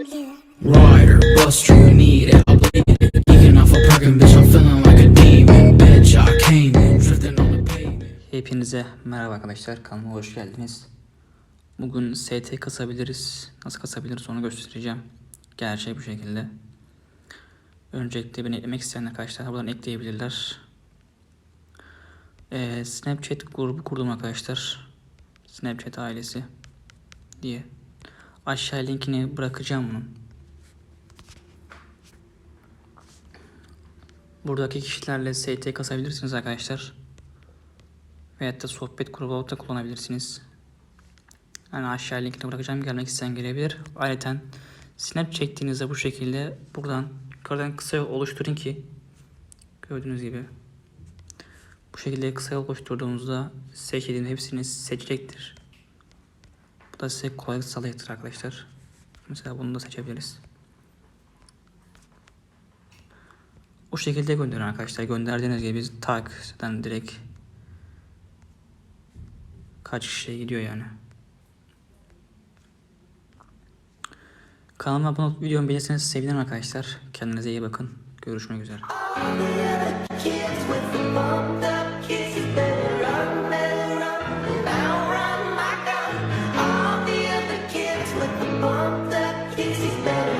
Rider, buster, you need it. I bleed it. Geeking off a perkin', bitch, I'm feeling like a demon. Bitch, I came in, drifting on the pavement. Hepinize merhaba arkadaşlar kanalıma hoş geldiniz. Bugün ST kasabiliriz. Nasıl kasabiliriz onu göstereceğim. Gerçek bu şekilde. Öncelikle beni eklemek isteyen arkadaşlar buradan ekleyebilirler. Ee, Snapchat grubu kurdum arkadaşlar. Snapchat ailesi diye. Aşağı linkini bırakacağım bunun. Buradaki kişilerle ST kasabilirsiniz arkadaşlar. Veyahut da sohbet grubu da kullanabilirsiniz. Yani aşağı linkini bırakacağım. Gelmek isteyen gelebilir. Ayrıca snap çektiğinizde bu şekilde buradan yukarıdan kısa oluşturun ki gördüğünüz gibi bu şekilde kısa yol oluşturduğunuzda seçtiğiniz hepsini seçecektir. Bu da size kolaylık sağlayacaktır arkadaşlar. Mesela bunu da seçebiliriz. Bu şekilde gönderin arkadaşlar. Gönderdiğiniz gibi biz tak zaten direkt kaç kişiye gidiyor yani. Kanalıma abone olup videomu beğenirseniz sevinirim arkadaşlar. Kendinize iyi bakın. Görüşmek üzere. mom that kiss is better.